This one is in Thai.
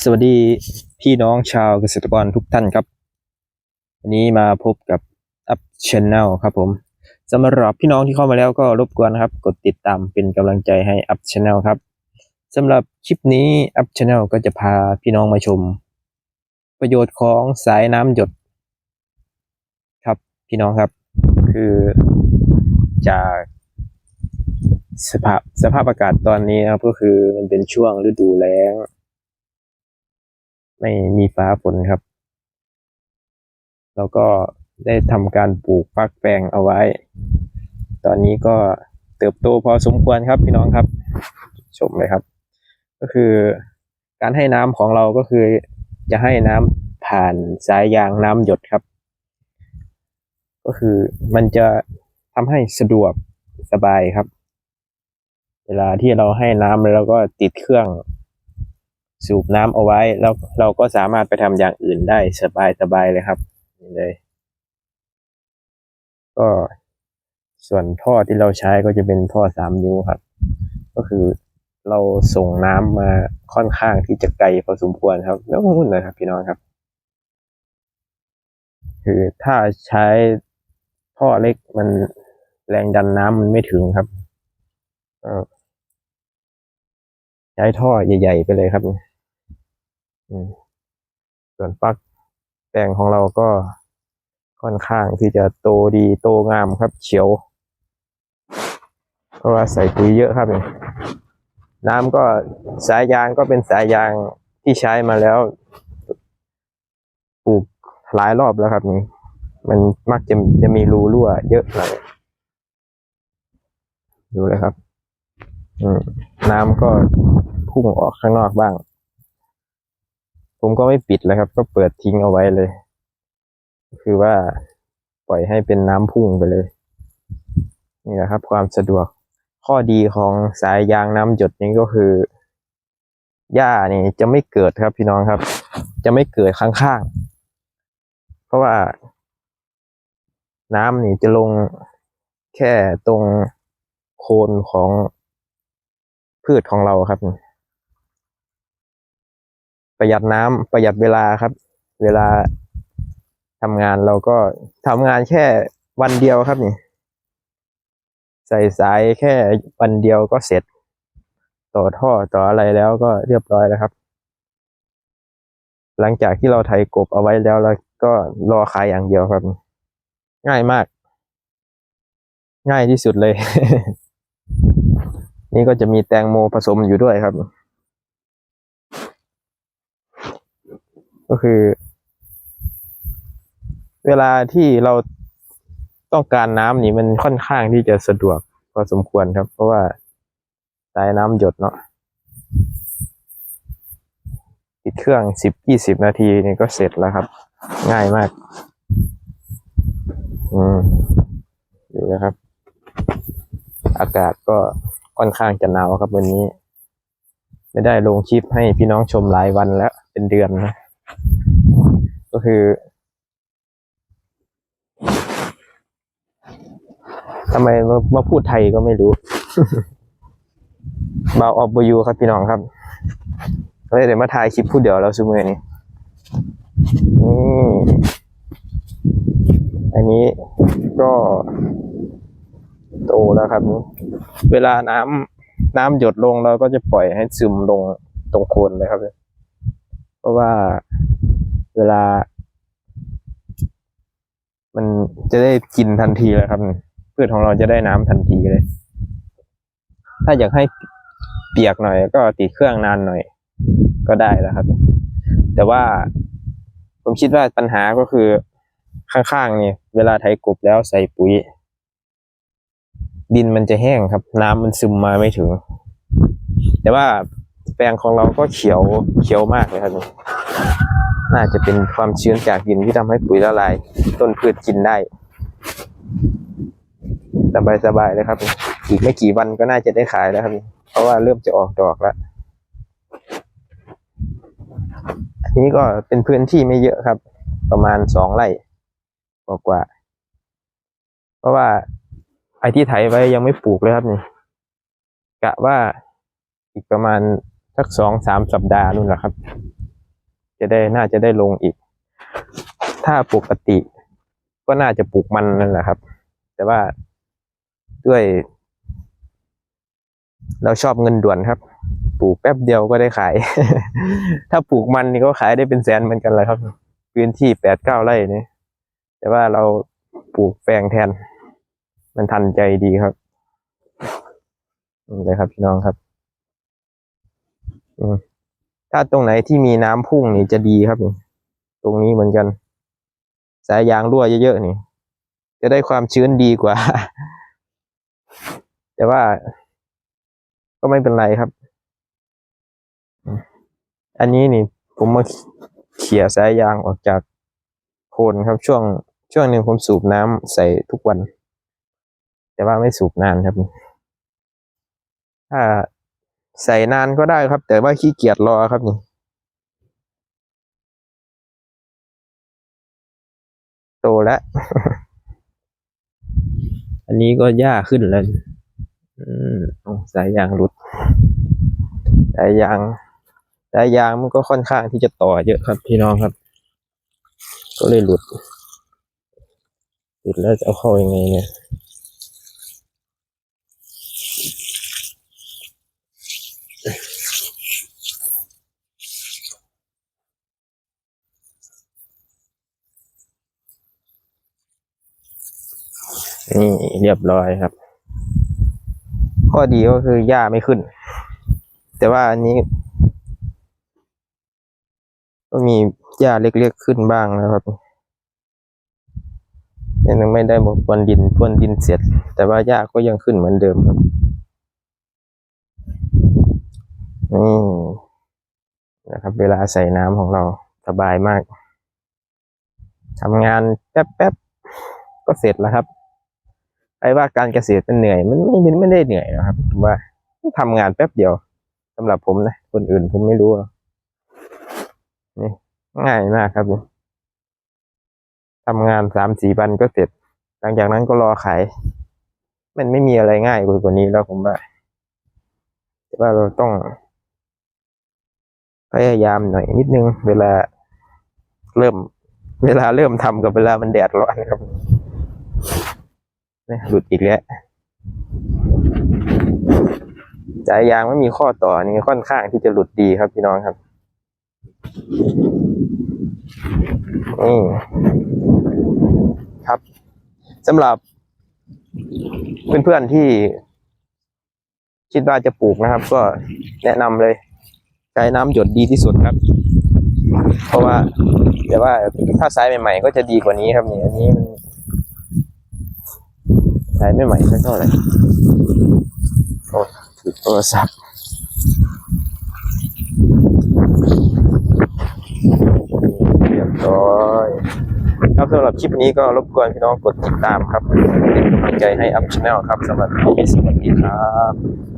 สวัสดีพี่น้องชาวเกษตรกรทุกท่านครับ วันนี้มาพบกับ Up Channel ครับผมสำหรับพี่น้องที่เข้ามาแล้วก็รบกวนนะครับ กดติดตามเป็นกำลังใจให้ Up Channel ครับสำหรับคลิปนี้ Up Channel ก็จะพาพี่น้องมาชม ประโยชน์ของสายน้ำหยด ครับพี่น้องครับ คือจากสภาพสภาพอากาศตอนนี้ครับก็คือมันเป็นช่วงฤดูแล้ง ไม่มีฟ้าฝนครับ แล้วก็ได้ทำการปลูกฟักแปลงเอาไว้ ตอนนี้ก็เติบโตพอสมควรครับพี่น้องครับ ชมเลยครับ ก็คือการให้น้ำของเราก็คือจะให้น้ำผ่านสายยางน้ำหยดครับ ก็คือมันจะทำให้สะดวกสบายครับ เวลาที่เราให้น้ำแล้วก็ติดเครื่อง สูบน้ำเอาไว้แล้วเราก็สามารถไปทำอย่างอื่นได้สบายสบายเลยครับนี่เลย ก็ส่วนท่อที่เราใช้ก็จะเป็นท่อสามนิ้วครับ ก็คือเราส่งน้ำมาค่อนข้างที่จะไกลพอสมควรครับ แล้วนู่นนะครับ พี่น้องครับ คือถ้าใช้ท่อเล็กมันแรงดันน้ำมันไม่ถึงครับใช้ท่อใหญ่ ๆ ไปเลยครับ ส่วนปลักแปลงของเราก็ค่อนข้างที่จะโตดีโตงามครับเฉียว เพราะว่าใส่ปุ๋ยเยอะครับเนี่ยน้ำก็สายยางก็เป็นสายยางที่ใช้มาแล้วปลูกหลายรอบแล้วครับนี่มันมักจะจะมีรูรั่วเยอะหน่อยดูเลยครับน้ำก็พุ่งออกข้างนอกบ้าง ผมก็ไม่ปิดเลยครับ ก็เปิดทิ้งเอาไว้เลย คือว่าปล่อยให้เป็นน้ำพุ่งไปเลย นี่แหละครับ ความสะดวกข้อดีของสายยางน้ำหยดนี้ก็คือหญ้านี่จะไม่เกิดครับพี่น้องครับ จะไม่เกิดข้างๆ เพราะว่าน้ำนี่จะลงแค่ตรงโคนของพืชของเราครับ ประหยัดน้ำประหยัดเวลาครับ เวลาทำงานเราก็ทำงานแค่วันเดียวครับนี่ ใส่สายแค่วันเดียวก็เสร็จ ต่อท่อต่ออะไรแล้วก็เรียบร้อยแล้วครับ หลังจากที่เราไถกบเอาไว้แล้วแล้วก็รอขายอย่างเดียวครับ ง่ายมาก ง่ายที่สุดเลย นี่ก็จะมีแตงโมผสมอยู่ด้วยครับ ก็คือ เวลาที่เราต้องการน้ำนี่มันค่อนข้างที่จะสะดวกพอสมควรครับ เพราะว่าสายน้ำหยดเนาะติดเครื่องสิบยี่สิบนาทีนี่ก็เสร็จแล้วครับ ง่ายมาก อืมดูนะครับ อากาศก็ค่อนข้างจะหนาวครับวันนี้ ไม่ได้ลงคลิปให้พี่น้องชมหลายวันแล้ว เป็นเดือนนะ ก็คือทำไมมามาพูดไทยก็ไม่รู้บาวออฟบยูครับพี่น้องครับเลยเดี๋ยวมาถ่ายคลิปพูดเดียวแล้วซูเมอร์นี่นี่อันนี้ก็โตแล้วครับ เวลาน้ำน้ำหยดลงเราก็จะปล่อยให้ซึมลงตรงโคนเลยครับ เพราะว่า เวลา มันจะได้กินทันทีเลยครับพืชของเราจะได้น้ำทันทีเลย ถ้าอยากให้เปียกหน่อย ก็ติดเครื่องนานหน่อย ก็ได้แล้วครับ แต่ว่าผมคิดว่าปัญหาก็คือข้างๆนี่เวลาไถกบแล้วใส่ปุ๋ย ดินมันจะแห้งครับ น้ำมันซึมมาไม่ถึง แต่ว่าแปลงของเราก็เขียวเขียวมากเลยครับ น่าจะเป็นความชื้นจากดินที่ทำให้ปุ๋ยละลาย ต้นพืชกินได้สบายสบายๆเลยครับ อีกไม่กี่วันก็น่าจะได้ขายแล้วครับ เพราะว่าเริ่มจะออกดอกแล้วอันนี้ก็เป็นพื้นที่ไม่เยอะครับ ประมาณสองไร่กว่าๆเพราะว่าไอ้ที่ไถไว้ยังไม่ปลูกเลยครับนี่กะว่าอีกประมาณสักสองสามสัปดาห์นู่นแหละครับ จะได้น่าจะได้ลงอีก ถ้าปกติก็น่าจะปลูกมันนั่นแหละครับ แต่ว่าด้วย เราชอบเงินด่วนครับ ปลูกแป๊บเดียวก็ได้ขาย ถ้าปลูกมันนี่ก็ขายได้เป็นแสนเหมือนกันแหละครับ พื้นที่แปดเก้าไร่นี่แต่ว่าเราปลูกแปลงแทน มันทันใจดีครับนี่เลยครับพี่น้องครับ อืม ถ้าตรงไหนที่มีน้ำพุ่งนี่จะดีครับนี่ ตรงนี้เหมือนกัน สายยางรั่วเยอะๆนี่ จะได้ความชื้นดีกว่า แต่ว่า ก็ไม่เป็นไรครับ อันนี้นี่ ผมมาเขี่ยสายยางออกจากโคนครับช่วง ช่วงหนึ่งผมสูบน้ำใส่ทุกวัน แต่ว่าไม่สูบนานครับ ถ้า ใส่นานก็ได้ครับ แต่ว่าขี้เกียจรอครับนี่โตแล้ว อันนี้ก็หญ้าขึ้นแล้วอืมสายยางหลุดสายยางสายยางมันก็ค่อนข้างที่จะต่อเยอะครับพี่น้องครับ ก็เลยหลุด หลุดแล้วจะเอาเข้ายังไงเนี่ย นี่เรียบร้อยครับ ข้อดีก็คือหญ้าไม่ขึ้น แต่ว่าอันนี้ ก็มีหญ้าเล็กๆขึ้นบ้างนะครับยังไม่ได้บอกพรวนดินพรวนดินเสร็จ แต่ว่าหญ้าก็ยังขึ้นเหมือนเดิมครับนี่นะครับ เวลาใส่น้ำของเราสบายมากทำงานแป๊บๆก็เสร็จแล้วครับ ไอ้ว่าการเกษตรมันเหนื่อย มันไม่ไม่ได้เหนื่อยนะครับผมว่าทำงานแป๊บเดียวสำหรับผมนะคนอื่นผมไม่รู้นี่ง่ายมากครับนี่ทำงานสามสี่วันก็เสร็จ หลังจากนั้นก็รอขาย มันไม่มีอะไรง่ายกว่านี้แล้วผมว่าแต่ว่าเราต้องพยายามหน่อยนิดนึง เวลาเริ่ม เวลาเริ่มทำกับเวลามันแดดร้อนครับ หลุดอีกแล้วสายยางไม่มีข้อต่อนี่ค่อนข้างที่จะหลุดดีครับพี่น้องครับนี่ครับสำหรับเพื่อนๆที่คิดว่าจะปลูกนะครับ ก็แนะนำเลยใช้น้ำหยดดีที่สุดครับ เพราะว่าแต่ว่าถ้าไซส์ใหม่ๆ ก็จะดีกว่านี้ครับนี่อันนี้มัน ช้ไม่ใหม่สักเท่าไหร่โอ้ถือโทรศัพท์เรียบร้อยครับสำหรับคลิปนี้ก็รบกวนพี่น้องกดติดตามครับเป็นกำลังใจให้อัพชแนลครับสำหรับคลิปนี้สวัสดีครับ